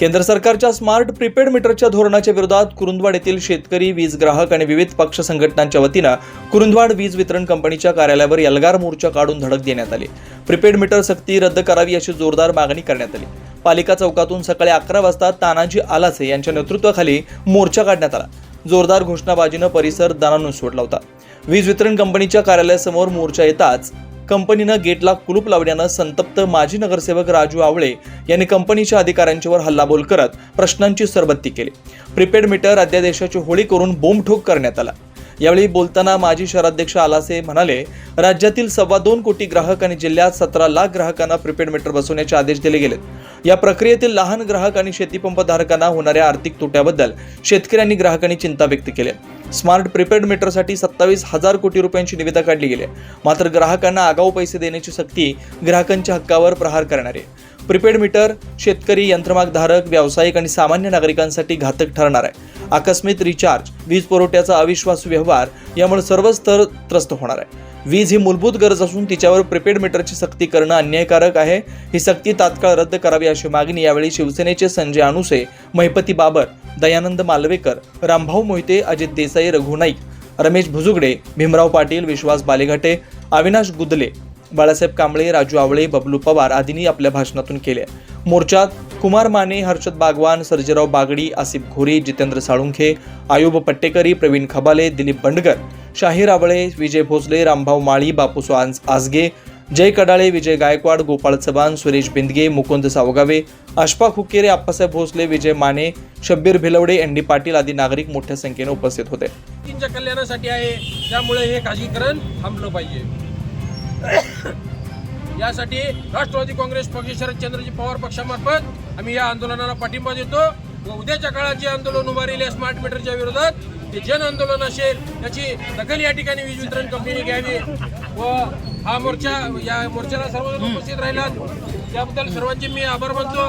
केंद्र सरकारच्या smart prepaid मीटरच्या धोरणाच्या विरोधात कुरुंदवाड येथील शेतकरी वीज ग्राहक आणि विविध पक्ष संघटनांच्या वतीनं कुरुंदवाड वीज वितरण कंपनीच्या कार्यालयावर एल्गार मोर्चा काढून धडक देण्यात आली. प्रीपेड मीटर सक्ती रद्द करावी अशी जोरदार मागणी करण्यात आली. पालिका चौकातून सकाळी अकरा वाजता तानाजी आलासे यांच्या नेतृत्वाखाली मोर्चा काढण्यात आला. जोरदार घोषणाबाजीनं परिसर दणानून सोडला होता. वीज वितरण कंपनीच्या कार्यालयासमोर मोर्चा येताच कंपनीनं गेटला कुलूप लावल्यानं संतप्त माजी नगरसेवक राजू आवळे यांनी कंपनीच्या अधिकाऱ्यांच्यावर हल्लाबोल करत प्रश्नांची सरबत्ती केली. प्रीपेड मीटर अध्यादेशाची होळी करून बोंबठोक करण्यात आला. यावेळी बोलताना माजी शहराध्यक्ष आलासे म्हणाले राज्यातील सव्वा दोन कोटी ग्राहक आणि जिल्ह्यात सतरा लाख ग्राहकांना प्रीपेड मीटर बसवण्याचे आदेश दिले गेलेत. या प्रक्रियेतील लहान ग्राहक आणि शेतीपंप धारकांना होणाऱ्या आर्थिक तोट्याबद्दल शेतकऱ्यांनी ग्राहकांनी चिंता व्यक्त केली स्मार्ट प्रीपेड मीटरसाठी सत्तावीस हजार कोटी रुपयांची निविदा काढली गेली आहे. मात्र ग्राहकांना आगाऊ पैसे देण्याची सक्ती ग्राहकांच्या हक्कावर प्रहार करणार आहे. प्रीपेड मीटर शेतकरी यंत्रमागधारक व्यावसायिक आणि सामान्य नागरिकांसाठी घातक ठरणार आहे. आकस्मिक रिचार्ज वीज पुरवठ्याचा अविश्वास व्यवहार यामुळे सर्व स्तर त्रस्त होणार आहे. वीज ही मूलभूत गरज असून तिच्यावर प्रिपेड मीटरची सक्ती करणं अन्यायकारक आहे. ही सक्ती तात्काळ रद्द करावी अशी मागणी यावेळी शिवसेनेचे संजय अनुसे महिपती बाबर दयानंद मालवेकर रामभाऊ मोहिते अजित देसाई रघु नाईक रमेश भुजुगडे भीमराव पाटील विश्वास बालेघाटे अविनाश गुदले बाळासाहेब कांबळे राजू आवळे बबलू पवार आदींनी आपल्या भाषणातून केले. मोर्चात कुमार माने हर्षद बागवान सर्जेराव बागडी आसिफ घोरी जितेंद्र साळुंखे आयुब पट्टेकरी प्रवीण खबाले दिलीप बंडगर शाहीर आवळे विजय भोसले रामभाऊ माळी बापूसो आंज आजगे जय कडाळे विजय गायकवाड गोपाळ चव्हाण सुरेश बिंदगे मुकुंद सावगावे अशफाक हुक्केरे आप्पासाहेब भोसले विजय माने शब्बीर भिलवडे एन डी पाटील आदी नागरिक मोठ्या संख्येने उपस्थित होते. कल्याणासाठी आहे. त्यामुळे हे खासगीकरण थांबलं पाहिजे. यासाठी राष्ट्रवादी काँग्रेस पक्ष शरदचंद्रजी पवार पक्षामार्फत आम्ही या आंदोलनाला पाठिंबा देतो. व उद्याच्या काळात जे आंदोलन उभा राहिले स्मार्ट मीटरच्या विरोधात ते जन आंदोलन असेल त्याची दखल या ठिकाणी वीज वितरण कंपनीने घ्यावी. व हा मोर्चा या मोर्चाला सर्वजण उपस्थित राहिलात. त्याबद्दल सर्वांचे मी आभार मानतो.